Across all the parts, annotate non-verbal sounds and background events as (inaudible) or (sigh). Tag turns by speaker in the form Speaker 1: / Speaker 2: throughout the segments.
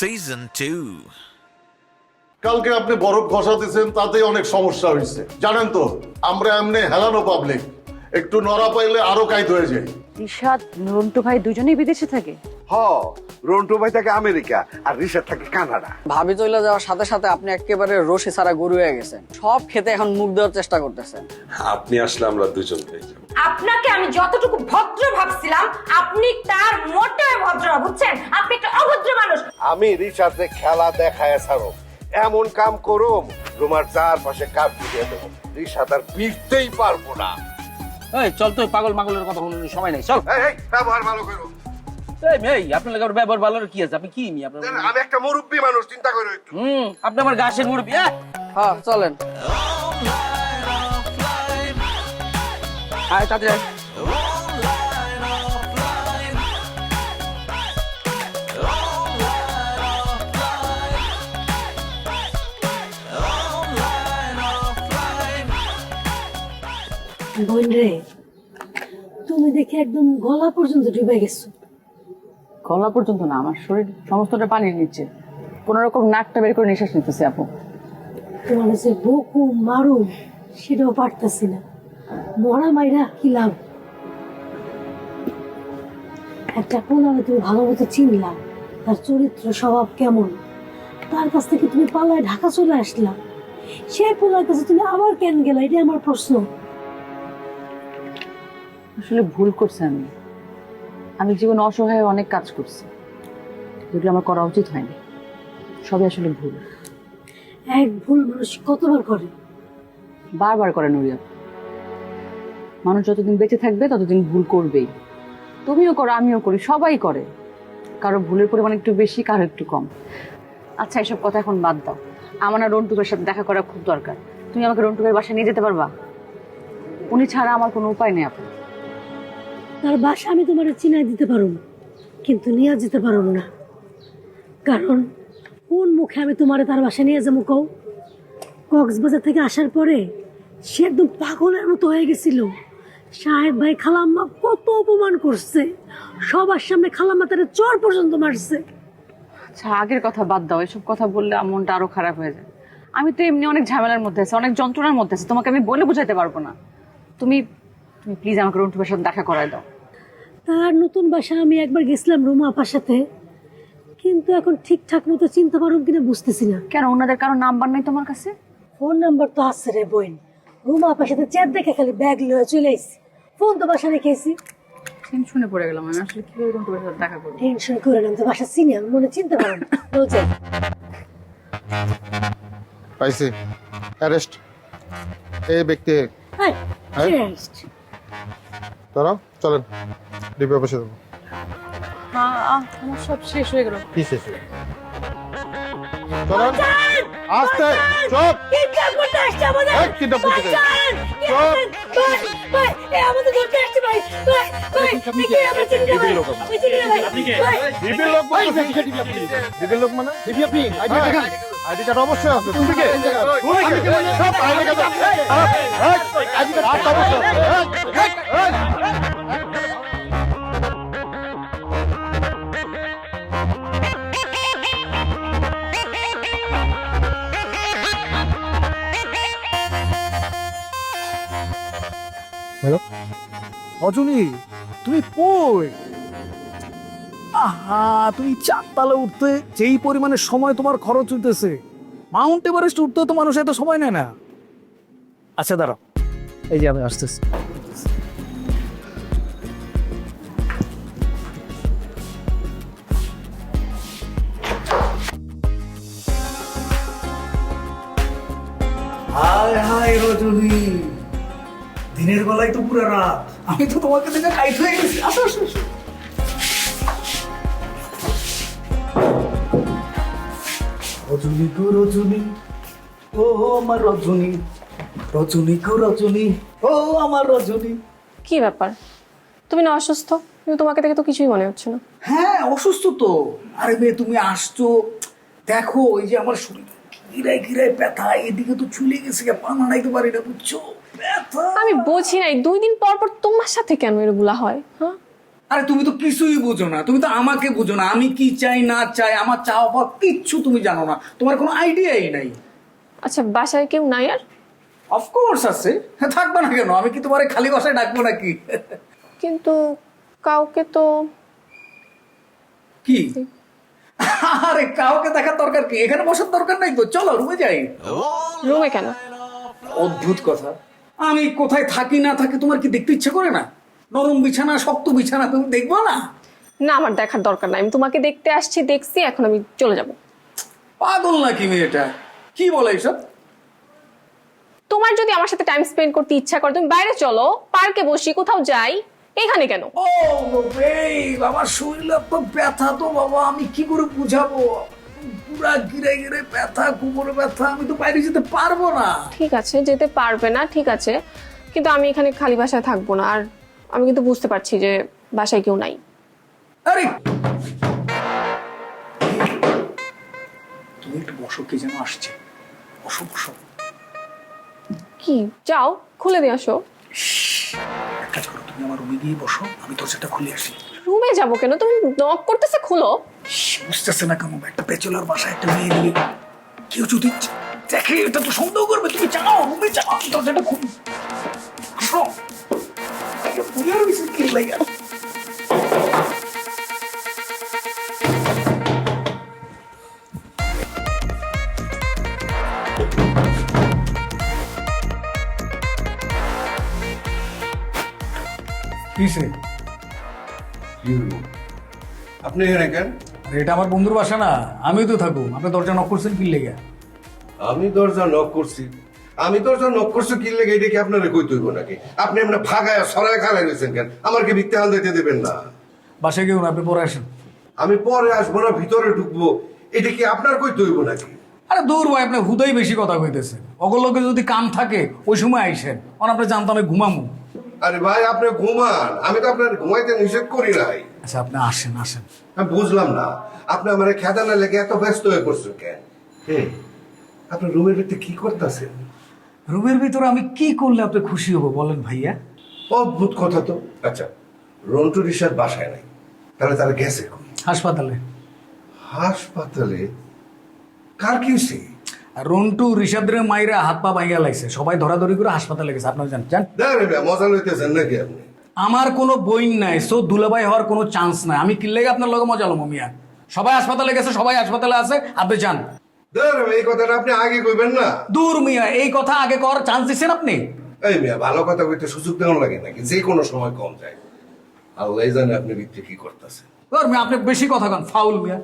Speaker 1: Season 2.
Speaker 2: কালকে আপনি বরফ ঘষাতেছেন তাতেই অনেক সমস্যা হয়েছে। জানেন তো আমরা এমনি হেলানো পাবলিক একটু নড়া পাইলে আরও কাইত হয়ে যায়।
Speaker 3: রিশাদ নন্টু ভাই দুজনেই বিদেশে থাকে?
Speaker 4: হ রন্টু ভাই থাকে আমেরিকা আর রিসার থাকে কানাডা।
Speaker 5: ভাবি চলে যাওয়ার সাথে সাথে আপনি একেবারে রশি ছাড়া গরু হয়ে গেছেন। সব খেতে এখন মুখ দেওয়ার চেষ্টা করতেছেন।
Speaker 6: আপনি আসলে আমরা দুজন পেয়ে যাব
Speaker 7: আপনাকে আমি যতটুকু ভদ্র ভাবছিলাম আপনি তার মোটেও ভদ্র না, বুঝছেন? আপনি একটা অভদ্র মানুষ।
Speaker 4: আমি রিসাতে খেলা দেখায় ছাড়ো। এমন কাম করুম তোমার চারপাশে কাপ দিয়ে দেবো। রিসা তার পিটতেই পারব না।
Speaker 8: এই চল তো পাগল মাগলের কথা শুনুন সময় নেই চল।
Speaker 4: এই, এই, ব্যবহার ভালো করো।
Speaker 8: এই আপনার লাগে ব্যবহার ভালো কি আছে? আপনি কি মি আপনার
Speaker 4: আমি একটা মুরব্বী মানুষ চিন্তা করো একটু।
Speaker 8: হুম আপনি আমার গাছের মুরব্বী আহ!
Speaker 5: হ্যাঁ চলেন। আয় তাড়াতাড়ি
Speaker 9: বোন রে তুমি দেখে একদম গলা পর্যন্ত ডুবে গেছো।
Speaker 3: গলা পর্যন্ত না আমার শরীর সমস্তটা পানির নিচে। কোন রকম নাকটা বের করে নিঃশ্বাস নিতেছে আপু।
Speaker 9: তোমার যে বকু মারু সেটাও পারতাছি না। মরা মাইরা কি লাভ? একটা পোলারে তুমি ভালো মতো চিনলা তার চরিত্র স্বভাব কেমন? তার কাছ থেকে তুমি পালায় ঢাকা চলে আসলা। সেই পোলার কাছে তুমি আবার কেন গেলা? এটা আমার প্রশ্ন।
Speaker 3: আসলে ভুল করছে আমি। আমি জীবনে অসহায় অনেক কাজ করছি। যেগুলো আমার করা উচিত হয়নি। সবই আসলে ভুল।
Speaker 9: এক ভুল মানুষ কতবার করে?
Speaker 3: বারবার করে নুরিয়া। মানুষ যতদিন বেঁচে থাকবে ততদিন ভুল করবেই। তুমিও করো আমিও করি সবাই করে। কারও ভুলের পরিমাণ একটু বেশি কারও একটু কম। আচ্ছা এসব কথা এখন বাদ দাও। আমার না রন্টুকের সাথে দেখা করা খুব দরকার। তুমি আমাকে রন্টুকের বাসায় নিয়ে যেতে পারবা? উনি ছাড়া আমার কোনো উপায় নেই আপু
Speaker 9: তার বাসা আমি তোমার চিনাই দিতে পারো কিন্তু নিয়ে যেতে পারো না। কারণ কোন মুখে আমি তোমারে তার বাসা নিয়ে যাব কও? কক্সবাজার থেকে আসার পরে সে একদম পাগলের মতো হয়ে গেছিল। সাহেব ভাই খালাম্মা কত অপমান করছে। সবার সামনে খালাম্মা তারা চর পর্যন্ত মারছে।
Speaker 3: আচ্ছা আগের কথা বাদ দাও, এসব কথা বললে মনটা আরও খারাপ হয়ে যায়। আমি তো এমনি অনেক ঝামেলার মধ্যে আছি, অনেক যন্ত্রণার মধ্যে আছি, তোমাকে আমি বলে বোঝাতে পারব না। তুমি তুমি প্লিজ আমাকে রন্টুকের সাথে দেখা করায় দাও।
Speaker 9: তার নতুন বাসা আমি একবার গেছিলাম রুমা আপার সাথে কিন্তু এখন ঠিকঠাক মতো চিনতে পারো কিনা বুঝতেছি না।
Speaker 3: কেন ওনাদের কারও নাম্বার নেই তোমার কাছে?
Speaker 9: ফোন নাম্বার তো আছে রে বোন। রুমা আপার সাথে চ্যাট দেখে খালি ব্যাগ লয়ে চলে এসেছি ফোন তো বাসা রেখেছি
Speaker 3: টেনশনে পড়ে গেলাম আমি আসলে কীভাবে রন্টুকের সাথে দেখা করব?
Speaker 9: টেনশন করে না তো বাসা চিনি আমি মনে চিনতে পারো না। বলছে
Speaker 10: পাইছি। অ্যারেস্ট এই ব্যক্তি।
Speaker 9: হাই
Speaker 10: হ্যাঁ?
Speaker 9: টেস্ট
Speaker 10: ধরো চলেন। ডিপি অফিসে দেবো।
Speaker 3: আমার সব শেষ হয়ে গেল।
Speaker 10: কি শেষ চলেন। আস্তে চুপ।
Speaker 9: কিডন্যাপ করতে আসছে আমাদের?
Speaker 10: এই, kidnap করতে চাই।
Speaker 9: বাঁচান!
Speaker 10: চুপ।
Speaker 9: ভাই, ভাই, আমাদের ধরতে আসছে ভাই। ভাই ভাই
Speaker 10: আপনি
Speaker 9: এই
Speaker 10: কে?
Speaker 9: কে? আমরা চিনি ভাই। আমি চিনি ভাই। ভাই।
Speaker 10: লোক বলতেছে ডিপির লোক মানে? ডিপি আপনি? আইডি দেখান। আইডি কার্ড অবশ্যই আছে। তুমি কে? তুমি কে? সব আইডি কার্ড আইডি কার্ড অবশ্যই
Speaker 11: রজনী, তুমি কই? আহা, তুমি চারতলা উঠতে যেই পরিমাণে সময় তোমার খরচ হইতেছে, মাউন্ট এভারেস্ট উঠতে তো মানুষ এত সময় নেয় না। আচ্ছা দাঁড়াও, এই যে আমি আসতেছি। হায় হায় রজনী, দিনের বেলায় তো পুরো রাত। আমি তো তোমাকে দেখে কাইট হয়ে গেছি। আসো আসো আসো। রজনী গো রজনী। ও আমার রজনী রজনী গো রজনী। ও আমার রজনী।
Speaker 7: কি ব্যাপার? তুমি না অসুস্থ? কিন্তু তোমাকে দেখে তো কিছুই মনে হচ্ছে না।
Speaker 11: হ্যাঁ অসুস্থ তো। আরে মেয়ে তুমি আসছো। দেখো এই যে আমার শরীর গিরায় গিরায় ব্যথা এদিকে তো চলে গেছে পা নাড়াইতে পারি না বুঝছ? ব্যথা।
Speaker 7: আমি বুঝি নাই দুই দিন পর পর তোমার সাথে কেন এগুলা হয় হ্যাঁ?
Speaker 11: আরে তুমি তো কিছুই বুঝো না তুমি তো আমাকে বুঝো না আমি কি চাই না চাই আমার চাওয়া পাওয়া কিচ্ছু তুমি জানো না তোমার কোনো আইডিয়াই নাই।
Speaker 1: আচ্ছা বাসায় কেউ নাই আর?
Speaker 11: অফকোর্স আছে হ্যাঁ থাকবে না কেন আমি কি তোমার খালি বাসায় ডাকবো নাকি?
Speaker 1: কিন্তু কাউকে তো
Speaker 11: কি? আরে কাউকে দেখার দরকার কি? এখানে বসার দরকার নাই তো। চলো রুমে যাই।
Speaker 1: রুমে কেন?
Speaker 11: অদ্ভুত কথা। আমি কোথায় থাকি না থাকি তোমার কি দেখতে ইচ্ছে করে না? নরম বিছানা শক্ত বিছানা তুমি দেখব না?
Speaker 1: না আমার দেখার দরকার নাই। আমি তোমাকে দেখতে আসছি দেখছি এখন আমি চলে যাব।
Speaker 11: পাগল নাকি মেয়েটা? কি বলে এসব?
Speaker 1: তোমার যদি আমার সাথে টাইম স্পেন্ড করতে ইচ্ছা করে তুমি বাইরে চলো পার্কে বসি কোথাও যাই। এখানে কেন?
Speaker 11: ও বেব আমার শরীরে তো ব্যথা তো বাবা আমি কি করে বুঝাবো? পুরা গিরে গিরে ব্যথা কোমরে ব্যথা আমি তো বাইরে যেতে পারব না।
Speaker 1: ঠিক আছে যেতে পারবে না ঠিক আছে। কিন্তু আমি এখানে খালি বাসায় থাকব না আর আমি কিন্তু বুঝতে পারছি যে বাসায় কেউ নাই।
Speaker 11: আরে! তুমি একটু বসো কে যেন আসছে। বসো বসো।
Speaker 1: কি? যাও খুলে দিয়ে আসো।
Speaker 11: তুমি আমার রুমে গিয়ে বসো আমি দরজাটা খুলে আসি।
Speaker 1: রুমে যাব কেন? তুমি নক করতেছে খুলো।
Speaker 11: বুঝতেছে না কেমন একটা পেচলার বাসায় একটা মেয়ে নিয়ে। কেউ যদি দেখে এটা তো সন্দেহ করবে তুমি চাও রুমে যাও দরজাটা খুলি। আসো। আর কিছু কি লাগে কিসে?
Speaker 4: আপনি এখানে কেন?
Speaker 11: এটা আমার বন্ধুর বাসা না। আমি তো থাকব আপনি দরজা নক করছেন কি লেগে
Speaker 4: আমি দরজা নক করছি। আমি দরজা নক করছি কি লেগে এটা কি আপনারা কই তৈব নাকি? আপনি এমনি ফাগায় সরায় খালাই রয়েছেন কেন? আমার কি ভিত্তি হাল দিতে দেবেন না।
Speaker 11: বাসায় কেউ না আপনি পরে আসেন।
Speaker 4: আমি পরে আসব না ভিতরে ঢুকবো। এটা কি আপনার কই তৈব নাকি?
Speaker 11: আরে দূর ভাই আপনি হুদাই বেশি কথা কইতেছেন। অগলোকে যদি কাম থাকে ওই সময় আইসেন। অন আপনি জানতাম আমি ঘুমামু।
Speaker 4: আরে ভাই আপনি ঘুমান। আমি তো আপনার ঘুমাইতে নিষেধ করি নাই।
Speaker 11: আচ্ছা আপনি আসেন আসেন।
Speaker 4: আমি বুঝলাম না। আপনি আমার খেদানা লেগে এত ব্যস্ত হয়ে পড়ছেন কেন? হে আপনি রুমের ভিতরে কি করতেছেন?
Speaker 11: রুমের ভিতরে আমি কি করলে আপনি খুশি হব বলেন ভাইয়া।
Speaker 4: অদ্ভুত কথা তো। আচ্ছা রন্টু রিসার বাসায় নাই। তাহলে তারা গেছে
Speaker 11: হাসপাতালে।
Speaker 4: হাসপাতালে? কার কি হইছে?
Speaker 11: রন্টু ঋষাদের মাইরা হাত পা ভাইয়া লাগছে সবাই ধরাধরি করে হাসপাতালে গেছে। আপনারা জান জান?
Speaker 4: মজা লইতেছেন নাকি আপনি?
Speaker 11: আমার কোনো বইন নাই সো দুলাভাই হওয়ার কোনো চান্স নাই। আমি কিনলে আপনার লগে মজা লম মিয়া? সবাই হাসপাতালে গেছে সবাই হাসপাতালে আছে। আপনি যান।
Speaker 4: এই কথাটা আপনি আগে কইবেন না।
Speaker 11: দূর মিয়া এই কথা আগে করার চান্স দিচ্ছেন আপনি?
Speaker 4: এই মিয়া ভালো কথা কইতে সুযোগ দেওয়ার লাগে নাকি? যে কোনো সময় কম যায়। আল্লাহ জানে আপনি ভিতরে কি করতেছেন।
Speaker 11: আপনি বেশি কথা কন ফাউল মিয়া।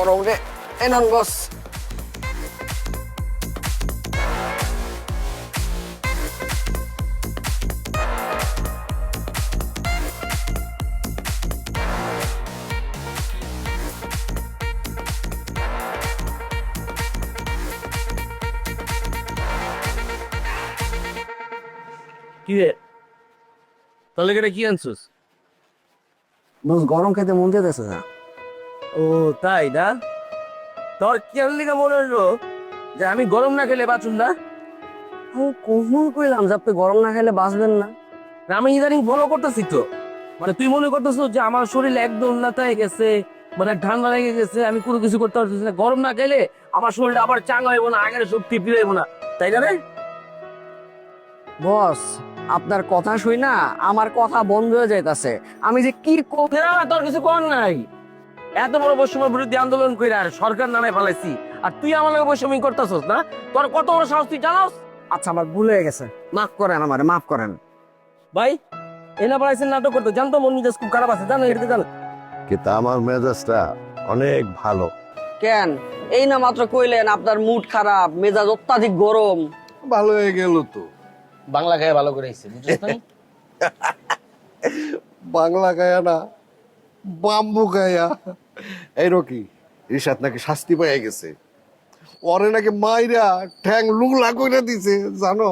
Speaker 5: ওরে গরম রে এনন বস
Speaker 8: কি রে? তাহলে এটা কি আনছিস?
Speaker 5: বস গরম খেতে মন যেতেছে না।
Speaker 8: ও, তাই না? তোর কেন লিখে মনে হলো যে আমি গরম না খেলে বাঁচুন না?
Speaker 5: আমি কখন কইলাম যে আপনি গরম না খেলে বাঁচবেন না?
Speaker 8: আমি ইদানিং ফলো করতেছি তো। মানে তুই মনে করতেছ যে আমার শরীর একদম উন্নতায় গেছে মানে ঠান্ডা লেগে গেছে, আমি কোনো কিছু করতে পারতেছি না। গরম না খেলে আমার শরীরটা আবার চাঙ্গা হইব না, আগের শক্তি ফিরে না। তাই না রে?
Speaker 5: বস, আপনার কথা শুই না, আমার কথা বন্ধ হয়ে যাইতাছে। আমি যে কি করব
Speaker 8: না, তোর কিছু কর নাই। এত বড় বৈষম্য বিরুদ্ধে আন্দোলন করে আর সরকার নামে ফেলাইছি। আর তুই আমার লগে বৈষম্য করতেছস না? তোর কত বড় সাহস তুই জানাস?
Speaker 5: আচ্ছা আমার ভুল হয়ে গেছে। মাফ করেন আমারে মাফ করেন।
Speaker 8: ভাই এনা পাড়াইছেন নাটক করতে জানতো মন মেজাজ খুব খারাপ আছে জানো এটা জানো।
Speaker 4: কিন্তু আমার মেজাজটা অনেক ভালো।
Speaker 5: কেন? এই না মাত্র কইলেন আপনার মুড খারাপ মেজাজ অত্যাধিক গরম।
Speaker 4: ভালো হয়ে গেল তো।
Speaker 8: বাংলা গায়ে ভালো করে আইছে বুঝছিস না? (laughs)
Speaker 4: বাংলা গায়া না বাম্বু গায়া। এই রকি রিশাদ নাকি শাস্তি পেয়ে গেছে। ওরে নাকি মাইরা ঠ্যাং লুগলা কইরা দিছে জানো?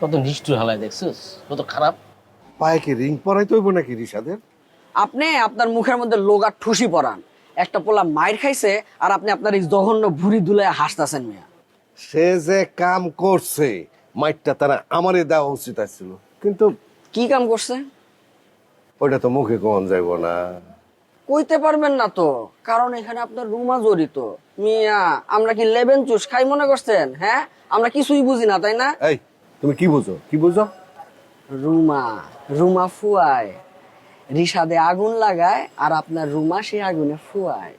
Speaker 8: কত নিষ্ঠুর হালায় দেখছিস? কত খারাপ।
Speaker 4: পায়ে কি রিং পরাইতে হইব নাকি রিসাদের
Speaker 5: আপনি আপনার মুখের মধ্যে লোক আর ঠুসি পরান। একটা পোলা মাইর খাইছে আর আপনি আপনার এই জঘন্য ভুড়ি দুলায় হাসতাছেন মিয়া।
Speaker 4: সে যে কাম করছে মাইটটা তারা আমারে দেওয়া উচিত ছিল কিন্তু
Speaker 5: কি কাম করছে?
Speaker 4: ওইটা তো মুখে কমন যাইব না।
Speaker 5: কইতে পারবেন না তো। কারণ এখানে আপনার রুমা জড়িত। মিয়া আমরা কি লেবেন চুষ? খাই মনে করছেন হ্যাঁ? আমরা কিছুই বুঝি না তাই না?
Speaker 4: এই তুমি কি বুঝো? কি বুঝো?
Speaker 5: রুমা রুমা ফুয়ায়। রিসাদে আগুন লাগায় আর আপনার রুমা সে আগুনে ফুয়ায়।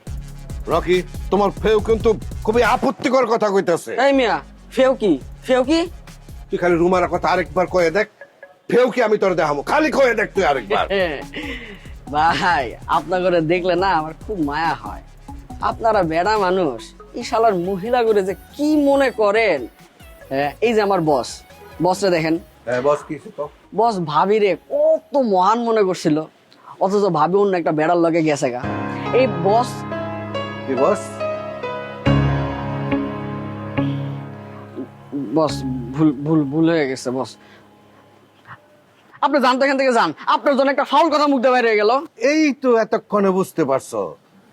Speaker 4: রকি তোমার ফেউ কিন্তু খুবই আপত্তিকর কথা কইতাছে।
Speaker 5: এই মিয়া ফেও কি? ফেও কি?
Speaker 4: তুই খালি রুমার কথা আরেকবার কয়ে দেখ। ফেউ কি আমি তোর দেখাবো খালি কয়ে দেখ তুই আরেকবার। (laughs)
Speaker 5: ভাই আপনার করে দেখলে না আমার খুব মায়া হয়। আপনারা বেড়া মানুষ এই শালার মহিলা করে যে কি মনে করেন? এই যে আমার বস। বসরে দেখেন।
Speaker 4: বস কি
Speaker 5: বস ভাবিরে কত মহান মনে করছিল। অথচ ভাবি অন্য একটা বেড়ার লগে গেছে গা। এই বস।
Speaker 4: বস?
Speaker 5: বস ভুল ভুল ভুল হয়ে গেছে বস। আপনি জান তো এখান থেকে যান। আপনার জন্য একটা ফাউল কথা মুখ দিয়ে বাইরে গেল।
Speaker 4: এই তো এতক্ষণে বুঝতে পারছ।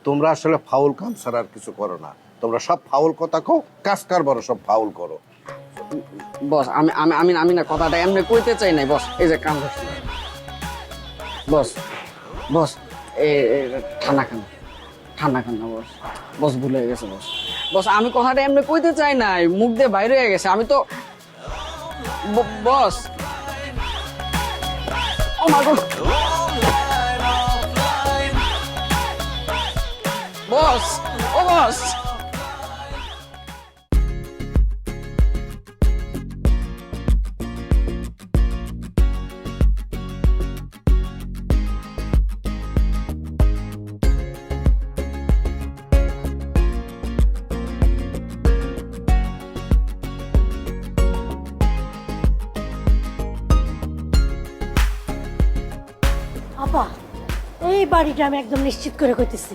Speaker 4: তোমরা আসলে ফাউল কাম ছাড়া আর কিছু করো না। তোমরা সব ফাউল কথা কো কাজ কারবার সব ফাউল করো।
Speaker 5: বস আমি আমি আমি আমি না কথাটা এমনি কইতে চাই নাই। বস এই যে কাম করছি। বস বস এ এ, ঠান্ডা খান ঠান্ডা খান না বস? বস ভুল হয়ে গেছে বস। বস আমি কথাটা এমনি কইতে চাই নাই। মুখ দিয়ে বাইরে হয়ে গেছে। আমি তো বস ও মা গো বস ও
Speaker 9: বাড়িটা আমি একদম নিশ্চিত করে কইতেছি।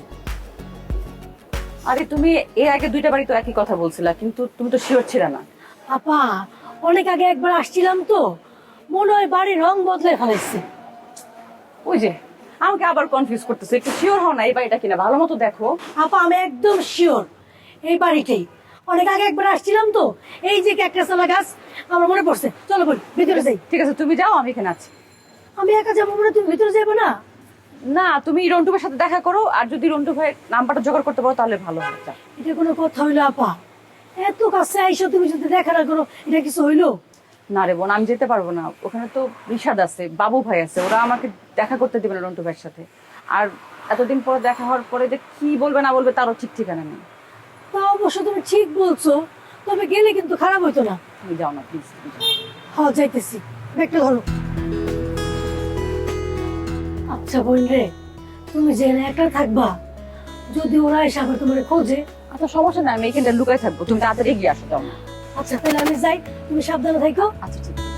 Speaker 3: আরে তুমি এর আগে দুইটা বাড়ি তো একই কথা বলছিলা কিন্তু তুমি তো শিওর ছিল না।
Speaker 9: আপা অনেক আগে একবার আসছিলাম তো মনে হয় বাড়ির রং বদলে ফেলাইছে
Speaker 3: ওই যে আমাকে আবার কনফিউজ করতেছে একটু শিওর হও না এই বাড়িটা কিনা ভালো মতো দেখো।
Speaker 9: আপা আমি একদম শিওর এই বাড়িটাই। অনেক আগে একবার আসছিলাম তো এই যে ক্যাকটাসলা গাছ আমার মনে পড়ছে। চলো বলি ভিতরে যাই।
Speaker 3: ঠিক আছে তুমি যাও আমি এখানে আছি।
Speaker 9: আমি একা যাব মনে তুমি ভিতরে যাবে না?
Speaker 3: না তুমি রন্টু সাথে দেখা করো আর যদি রন্টু ভাইয়ের নাম্বারটা জোগাড় করতে পারো তাহলে ভালো হবে
Speaker 9: এটা কোনো কথা হইল আপা। এত কাছে আইসো তুমি যদি দেখা না করো এটা কিছু হইল?
Speaker 3: না রে বোন আমি যেতে পারব না। ওখানে তো রিশাদ আছে বাবু ভাই আছে ওরা আমাকে দেখা করতে দিবে না রন্টু ভাইয়ের সাথে। আর এতদিন পর দেখা হওয়ার পরে যে কি বলবে না বলবে তারও ঠিক ঠিকানা নেই।
Speaker 9: তা অবশ্য তুমি ঠিক বলছো তবে গেলে কিন্তু খারাপ হইতো না।
Speaker 3: তুমি যাও না প্লিজ
Speaker 9: হ্যাঁ যাইতেছি। ব্যাগটা ধরো। আচ্ছা বোন রে তুমি জেনে একটা থাকবা। যদি ওরা এসে আবার তোমার খোঁজে।
Speaker 3: আচ্ছা সমস্যা নাই আমি এখানটা লুকাই থাকব। তুমি তাড়াতাড়ি এগিয়ে আসো যাও।
Speaker 9: আচ্ছা তাহলে আমি যাই তুমি সাবধানে থাকো
Speaker 3: আচ্ছা ঠিক আছে।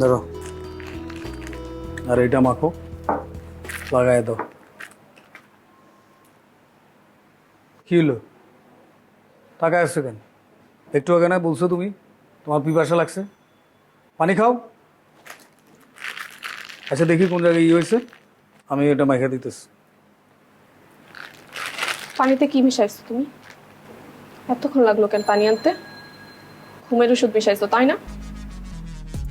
Speaker 11: ধরো আর এটা মাখো। লাগাই দাও। কি হলো? টাকা আসছে কেন? একটু আগে না বলছো তুমি? তোমার পিপাসা লাগছে। পানি খাও। আচ্ছা দেখি কোন জায়গায় ই হয়েছে। আমি এটা মাইখা দিতেছি।
Speaker 1: পানিতে কি মিশাইছো তুমি? এতক্ষণ লাগল কেন পানি আনতে? ঘুমের ওষুধ মিশাইছো তাই না?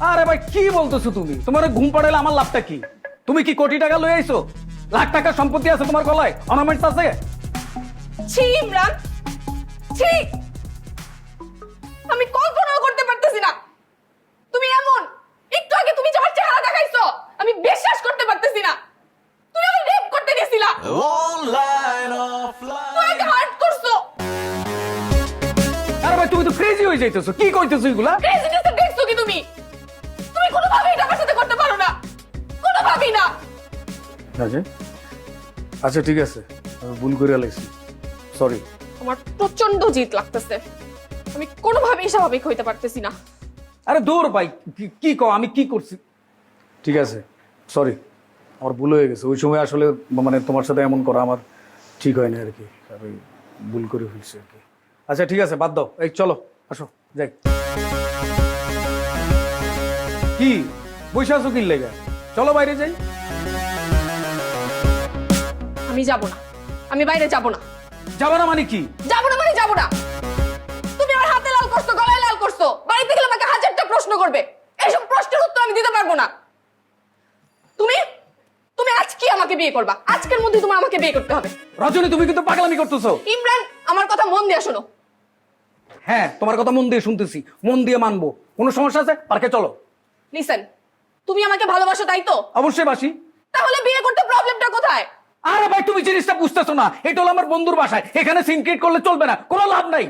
Speaker 11: আরে ভাই কি বলতেছো তুমি? তোমার ঘুম পাড়াইলে আমার লাভটা কি? তুমি কি কোটি টাকা লয়ে আইছো? লাখ টাকার সম্পত্তি আছে তোমার গলায়? অর্নামেন্টস আছে?
Speaker 1: ছি ইমরান। ছি। আমি কল্পনাও করতে পারতেছি না। তুমি এমন একটু আগে তুমি যে আমার চেহারা দেখাইছো আমি বিশ্বাস করতে পারতেছি না। তুমি আমাকে রেপ করতে গেছিলা। তুমি হার্ট করছ।
Speaker 11: আরে ভাই তুমি তো ক্রেজি হয়ে যাইতেছো। কি কইতেছো এগুলা?
Speaker 1: কোনোভাবেই না।
Speaker 11: আচ্ছা আচ্ছা ঠিক আছে। আমি ভুল করে লাগছি সরি
Speaker 1: আমার প্রচণ্ড জিত লাগতেছে। আমি কোনোভাবেই স্বাভাবিক হইতে পারতেছি না।
Speaker 11: আরে দৌড় ভাই কি- কি কও আমি কি করছি? ঠিক আছে। সরি আমার ভুল হয়ে গেছে। ওই সময় আসলে মানে তোমার সাথে এমন করা আমার ঠিক হয় না আর কি। আমি ভুল করে ফেলছি আর কি। আচ্ছা ঠিক আছে বাদ দাও। এই চলো আসো যাই। কি? বসে আছো কি লেগে? চলো বাইরে যাই।
Speaker 1: আমি যাব না। আমি বাইরে যাব না।
Speaker 11: যাব না মানে কি?
Speaker 1: যাব না মানে যাব না। তুমি আমার হাতে লাল করছ গলায় লাল করছ। বাড়িতে গেলে আমাকে হাজারটা প্রশ্ন করবে। এইসব প্রশ্নের উত্তর আমি দিতে পারব না। তুমি? তুমি আজকে আমাকে বিয়ে করবা। আজকের মধ্যে তোমার আমাকে বিয়ে করতে হবে।
Speaker 11: রজনী তুমি কিন্তু পাগলামি করতেছো।
Speaker 1: ইমরান আমার কথা মন দিয়ে শোনো।
Speaker 11: হ্যাঁ তোমার কথা মন দিয়ে শুনতেছি। মন দিয়ে মানবো। কোনো সমস্যা আছে? পার্কে চলো।
Speaker 1: লিসেন তুমি আমাকে ভালোবাসো তাই তো?
Speaker 11: অবশ্যই বাসি।
Speaker 1: তাহলে বিয়ে করতে প্রবলেমটা কোথায়?
Speaker 11: আরে ভাই তুমি জিনিসটা বুঝতেছো না। এটা হলো আমার বন্ধুর বাসায়। এখানে সিন ক্রিয়েট করলে চলবে না। কোনো লাভ নাই।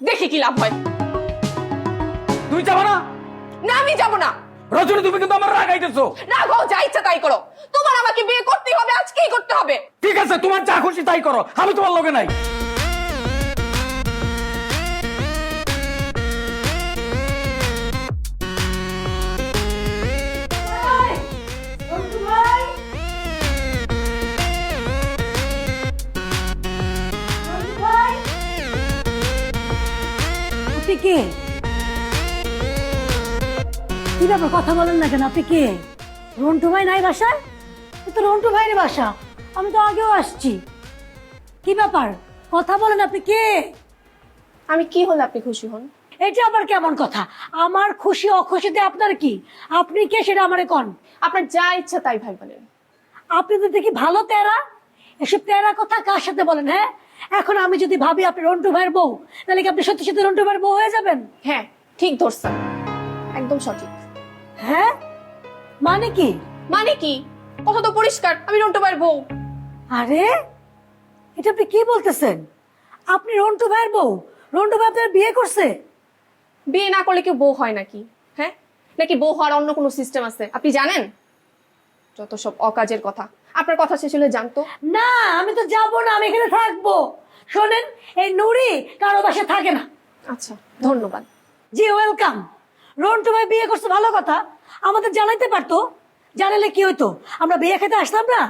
Speaker 1: দেখি কি লাভ হয়।
Speaker 11: তুমি যাব না?
Speaker 1: না আমি যাব না।
Speaker 11: রজনী তুমি কিন্তু আমার রাগাইতেছো
Speaker 1: না গো যা ইচ্ছা তাই করো। তোমার আমাকে বিয়ে করতেই হবে আজকেই করতে হবে।
Speaker 11: ঠিক আছে তোমার যা খুশি তাই করো। আমি তোমার লগে নাই।
Speaker 9: কে? কি ব্যাপার কথা বলেন না কেন? আপনি কে? রন্টু ভাই নাই বাসায়? তো রন্টু ভাইয়ের বাসা। আমি তো আগেও আসছি। কি ব্যাপার? কথা বলেন আপনি কে?
Speaker 1: আমি কি হলে আপনি খুশি হন?
Speaker 9: এটা আবার কেমন কথা? আমার খুশি অখুশিতে আপনার কি? আপনি কে সেটা আমারে কন?
Speaker 1: আপনার যা ইচ্ছা তাই ভাই বলেন।
Speaker 9: আপনি তো দেখি ভালো তেরা। এসব তেরা কথা কার সাথে বলেন হ্যাঁ? এখন আমি যদি ভাবি আপনি রন্টু ভাইয়ের বউ তাহলে কি আপনি সত্যি সত্যি রন্টু ভাইয়ের বউ হয়ে যাবেন?
Speaker 1: হ্যাঁ ঠিক ধরছেন। একদম সঠিক।
Speaker 9: হ্যাঁ? মানে কি?
Speaker 1: মানে কি? কথা তো পরিষ্কার আমি রন্টু ভাইয়ের বউ।
Speaker 9: আরে এটা আপনি কি বলতেছেন? আপনি রন্টু ভাইয়ের বউ রন্টু ভাই আপনার বিয়ে করছে?
Speaker 1: বিয়ে না করলে কেউ বউ হয় নাকি? হ্যাঁ? নাকি বউ হওয়ার অন্য কোনো সিস্টেম আছে? আপনি জানেন? যত সব অকাজের কথা। আপনার কথা শেষ হলে জানতো?
Speaker 9: না আমি তো যাব না আমি এখানে থাকব। শোনেন এই নুরি কারও বাসা থাকে না।
Speaker 1: আচ্ছা ধন্যবাদ।
Speaker 9: জি ওয়েলকাম। রন্টু ভাই বিয়ে করছে ভালো কথা। আমাদের জানাইতে পারতো জানালে কি হতো আমরা বিয়ে খেতে আসতাম না?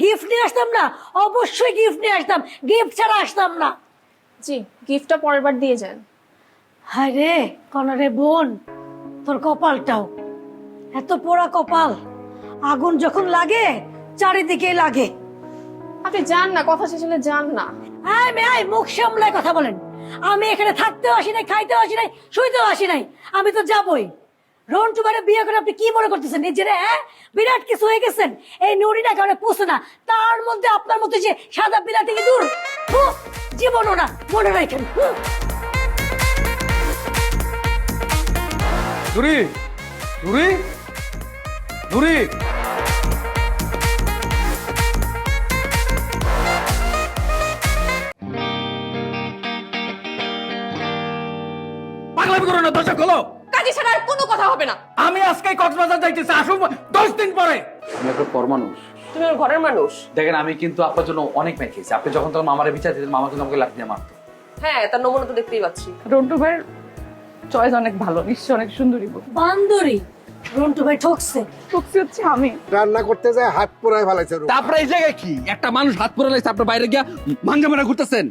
Speaker 9: গিফট নিয়ে আসতাম না? অবশ্যই গিফট নিয়ে আসতাম। গিফট ছাড়া আসতাম না।
Speaker 1: জি গিফটটা পরের বার দিয়ে যান।
Speaker 9: হায় রে কনারে বোন তোর কপালটাও। এত পোড়া কপাল। আগুন যখন লাগে চারিদিকে লাগে।
Speaker 1: আপনি যান না কথা শেষ হলে যান না।
Speaker 9: আয় মে আয় মুখ সামলায় কথা বলেন। আমি এখানে থাকতেও আসি নাই খাইতেও আসি নাই শুইতেও আসি নাই। আমি তো যাবই। রন্টু বারে বিয়ে করে আপনি কি মনে করতেছেন? নিজেরে হ্যাঁ? বিরাট কিছু হয়ে গেছেন? এই নুরিটা কারণে পুষে না। তার মধ্যে আপনার মতো যে সাদা বিলাতি কি দূর? জীবনও না মনে রাখেন হুম।
Speaker 11: নুরি নুরি। করো না দরজা খোলো।
Speaker 1: কাজী ছাড়া আর কোনো কথা হবে না।
Speaker 11: আমি আজকে কক্সবাজার যাইতেছি আসো দশ দিন পরে।
Speaker 8: আমি একটা পর মানুষ।
Speaker 1: তুমি ওর ঘরের মানুষ।
Speaker 8: দেখেন আমি কিন্তু আপনার জন্য অনেক ম্যাচ খেয়েছি। আপনি যখন তখন মামারে বিচার দিতেন মামা কিন্তু আমাকে দিয়ে মারতো।
Speaker 1: হ্যাঁ তার নমুনা তো দেখতেই পাচ্ছি।
Speaker 3: রন্টু ভাইয়ের চয়েস অনেক ভালো নিশ্চয় অনেক সুন্দরী
Speaker 9: বান্দরি? রন্টু ভাই ঠকছে।
Speaker 3: হচ্ছে আমি।
Speaker 4: রান্না করতে যায় হাত পোড়ায় ফেলাইছে
Speaker 8: তারপরে এই জায়গায় কি? একটা মানুষ হাত পরে লাগছে আপনার বাইরে গিয়া মাঙ্গা মারা ঘুরতেছেন।